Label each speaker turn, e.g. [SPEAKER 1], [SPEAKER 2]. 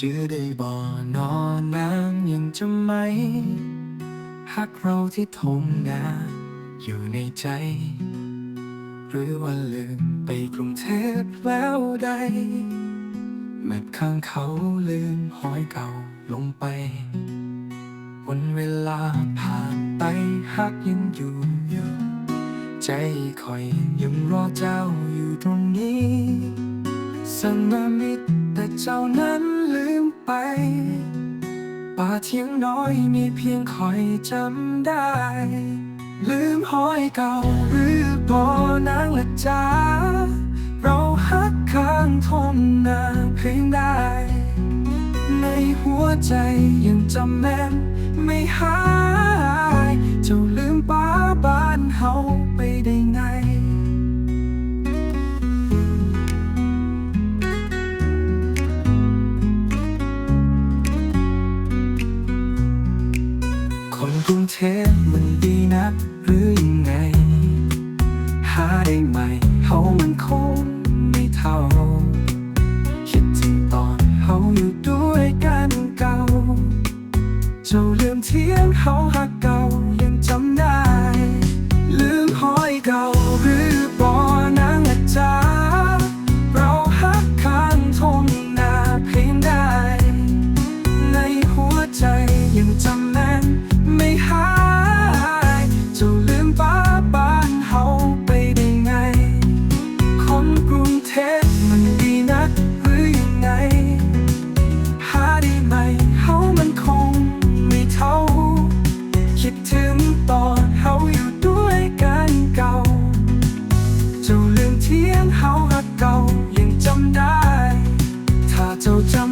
[SPEAKER 1] จือได้บ่นอนนางยังจำไหมฮักเราที่ทงนาอยู่ในใจ หรือว่าลืมไปกรุงเทพแล้วใดแมพข้างเขาลืมหอยเก่าลงไป วันเวลาผ่านไปฮักยังอยู่อยู่ใจคอยยังรอเจ้าอยู่ตรงนี้สังมามิดแต่เจ้านั้น ไป ป่าเทียงน้อยมีเพียงคอยจำได้ ลืมหอยเก่าหรือบ่อนางละจ้าเราฮักข้างทนนาเพียงได้ ในหัวใจยังจำแน่นไม่หาย เจ้าลืมป้าบ้านเฮาไปได้ไง กรุงเทพมันดีนักหรือยังไง หาได้ไหมเขามันคงไม่เท่า คิดถึงตอนเขาอยู่ด้วยกันเก่าจะลืมเที่ยงเขาหักเก่ายังจำได้ ลืมหอยเก่า 走走。